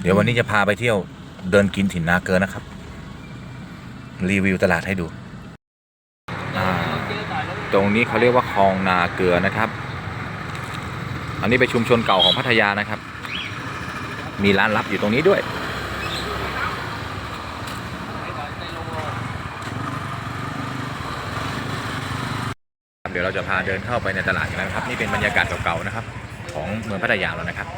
เดี๋ยววันนี้จะพาไปเที่ยวเดินกินถิ่นนาเกลือนะครับ รีวิวตลาดให้ดู ตรงนี้เขาเรียกว่าคลองนาเกลือนะครับ อันนี้เป็นชุมชนเก่าของพัทยานะครับ มีร้านลับอยู่ตรงนี้ด้วยเดี๋ยวเราจะพาเดินเข้าไปในตลาดกันนะครับ นี่เป็นบรรยากาศเก่าๆนะครับ ของเมืองพัทยาเรานะครับ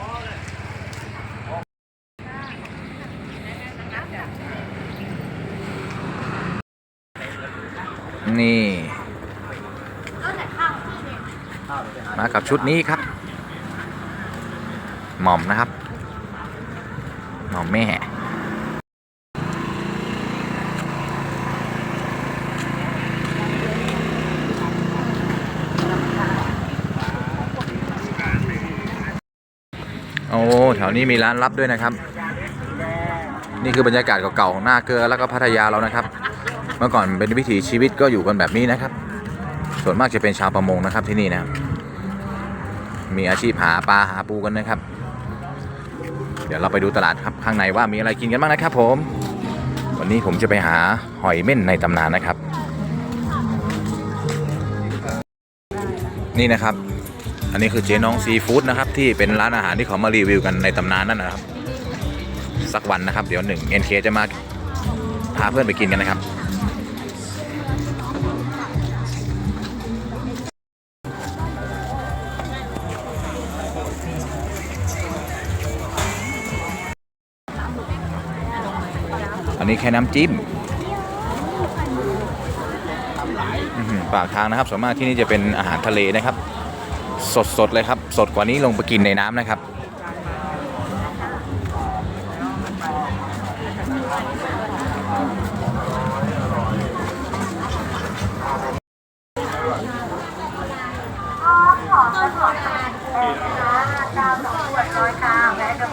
นี่ มากับชุดนี้ครับ หม่อมนะครับ หม่อมแม่โอ้แถวนี้มีร้านลับด้วยนะครับ นี่คือบรรยากาศเก่าๆของหน้าเกลือแล้วก็พัทยาเรานะครับ เมื่อก่อนเป็นวิถีชีวิตก็อยู่กันแบบนี้นะครับ ส่วนมากจะเป็นชาวประมงนะครับที่นี่นะมีอาชีพหาปลาหาปูกันนะครับ เดี๋ยวเราไปดูตลาดครับข้างในว่ามีอะไรกินกันบ้างนะครับ ผม วันนี้ผมจะไปหาหอยเม่นในตำนานนะครับ นี่นะครับ อันนี้คือเจ๊น้องซีฟู้ดนะครับ ที่เป็นร้านอาหารที่เขามารีวิวกันในตำนานนั่นนะครับ สักวันนะครับ เดี๋ยวหนึ่ง NK จะมาพาเพื่อนไปกินกันนะครับ นี้แค่น้ำจิ้มปากทางนะครับส่วนมากที่นี่จะเป็นอาหารทะเลนะครับ สดๆเลยครับ สดกว่านี้ลงไปกินในน้ำนะครับ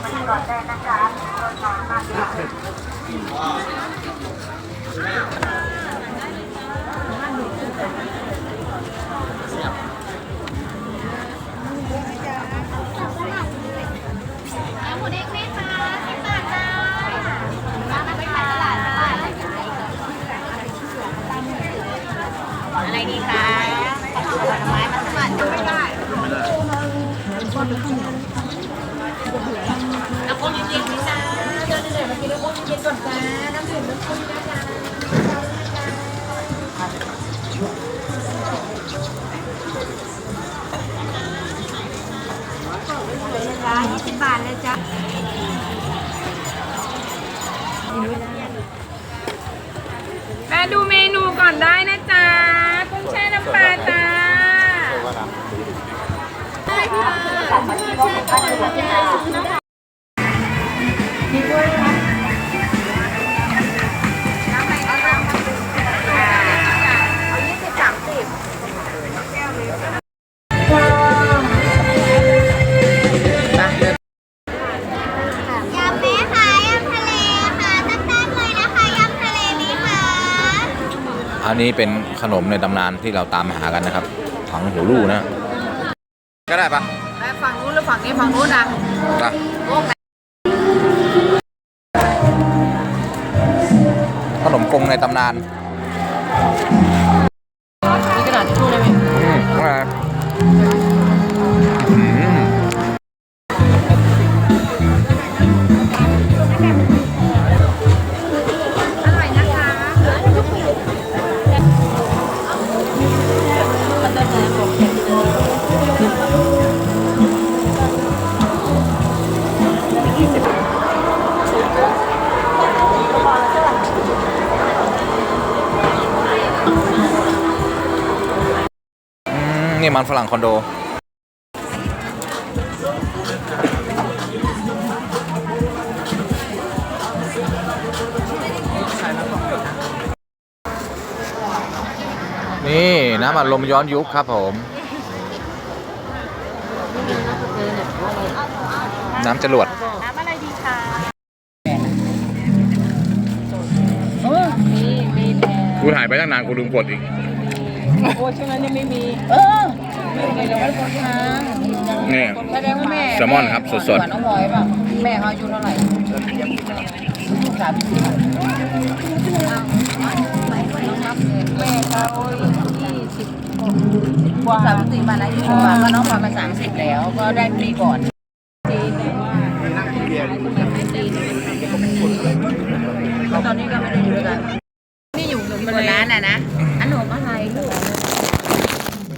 หมูเด้งไหมคะสิบบาทจ้ามาไปขายตลาดตลาด อะไรดีคะผลไม้มัสมั่นไม่ได้ ก่อนจ้าน้ำดื่มน้ำโค้งนะจ้าจ้ายี่สิบบาทเลยจ้าแม่ดูเมนูก่อนได้นะจ๊ะกุ้งแช่น้ำปลาจ้าย นนี้เป็นขนมในตำนานที่เราตามหากันนะครับถังหูลู่นะ ก็ได้ปะแล้วฝั่งนู้นหรือฝั่งนี้ฝั่งนู้นอะปะโอ้ไหนขนมกงในตำนาน นี่มันฝรั่งคอนโด นี่น้ำอัดลมย้อนยุคครับผม น้ำจรวด น้ำอะไรดีคะเออมีมีแทนกูถ่ายไปตั้งนานกูลืมกดอีก โอ้ช่วงนั้นยังไม่มี เออนี่แสดงว่าแม่แซลมอนครับสดๆ น้องพลอยป่ะแม่เขาอายุเท่าไหร่สามสิบแม่เขายี่สิบกว่าสามสิบมาแล้วยี่สิบกว่าก็น้องพลอยมาสามสิบแล้ว ก็ได้ปีก่อนตอนนี้ก็ไม่ได้อยู่ด้วยกัน นี่อยู่อยู่บนร้านอะนะอันหนูอะไรลูก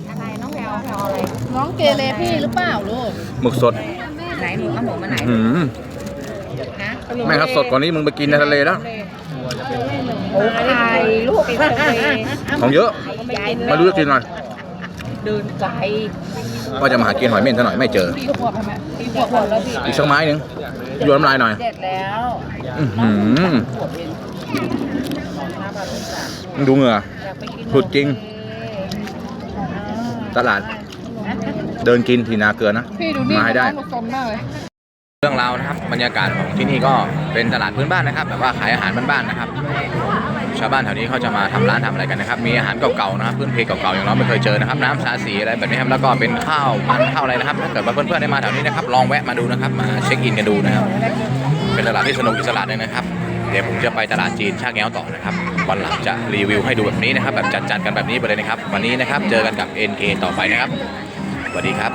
อะไรน้องแพลวแพลวอะไรน้องเกเรพี่หรือเปล่าลูกหมึกสดไหนหนูเอาหมูมาไหนหืมนะแม่ครับสดกว่านี้มึงไปกินในทะเลแล้วโอ้ไข่ลูกเป็นทะเลของเยอะมาดูจะกินหน่อยเดินไกลว่าจะมาหากินหอยเม่นซะหน่อยไม่เจอพี่ขวบใช่ไหมพี่ขวบหมดแล้วพี่อีกสักไม้หนึ่งโยนน้ำลายหน่อยเด็ดแล้วอื้อหือ ดูเหงื่ออยากไปกินสุดจริง ตลาด เดินกินทีนาเกลือนะ พี่ดูนี่มาให้ได้น้องสมมากเลยเรื่องราวนะครับบรรยากาศของที่นี่ก็เป็นตลาดพื้นบ้านนะครับ แบบว่าขายอาหารบ้านๆนะครับ ชาวบ้านแถวนี้เขาจะมาทำร้านทำอะไรกันนะครับ มีอาหารเก่าๆนะครับ พื้นเพเก่าๆอย่างเราไม่เคยเจอนะครับ น้ำสาสีอะไรแบบนี้ครับแล้วก็เป็นข้าวมันข้าวอะไรนะครับถ้าเกิดว่าเพื่อนๆได้มาแถวนี้นะครับลองแวะมาดูนะครับ มาเช็คอินกันดูนะครับ เป็นตลาดที่สนุกอีกตลาดหนึงนะครับ เดี๋ยวผมจะไปตลาดจีนชาแง้วต่อนะครับวันหลังจะรีวิวให้ดูแบบนี้นะครับ แบบจัดๆกันแบบนี้ไปเลยนะครับ วันนี้นะครับเจอกันกับ NK ต่อไปนะครับสวัสดีครับ